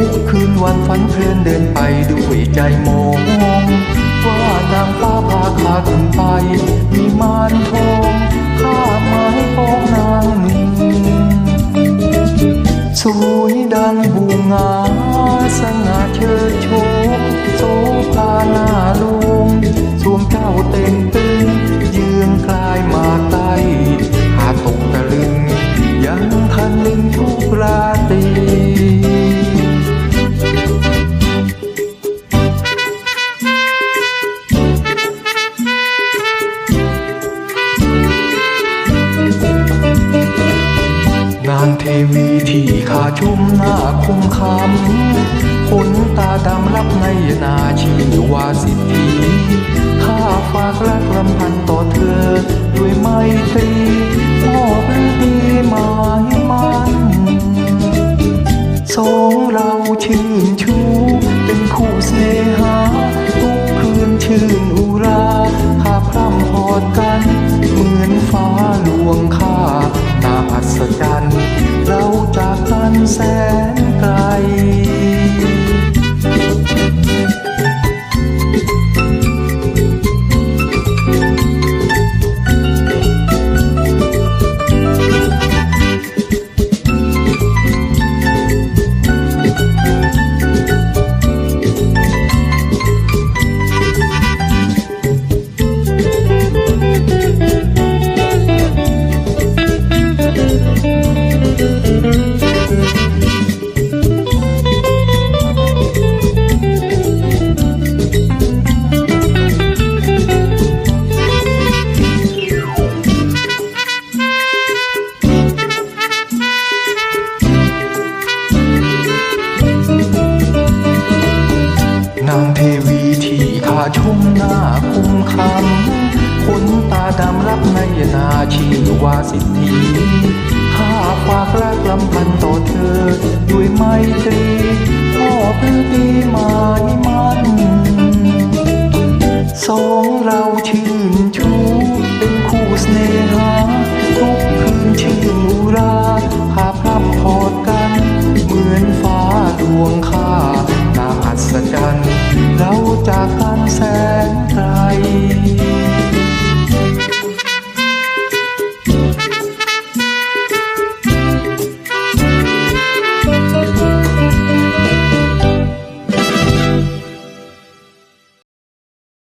ทุกคืนวันฝันเพลินเดินไปด้วยใจมองว่านางฟ้าพาข้าขึ้นไป มีมานทองข้าไม้ปองนางหนึ่งสวยดังบูงาสง่าเชิดโชมโสภาหน้าล เทวีที่ขาชุ่มหน้าคมคำขนตาดำรับในนาชีวาสิทธีข้าฝากรักลำพันต่อเธอ ด้วยไมตรีมอบฤดีมายมันสองเราชื่นชู เทวีที่ข้าชมหน้าคุ้มคำขนตาดำรับในนาชีวาสิทธีข้าฝากรักลำพันต่อเธอ ด้วยไมตรีพ่อพฤดีหมายมันสองเราชื่นชูเป็นคู่เสน่หา เราจากกันแสนไกล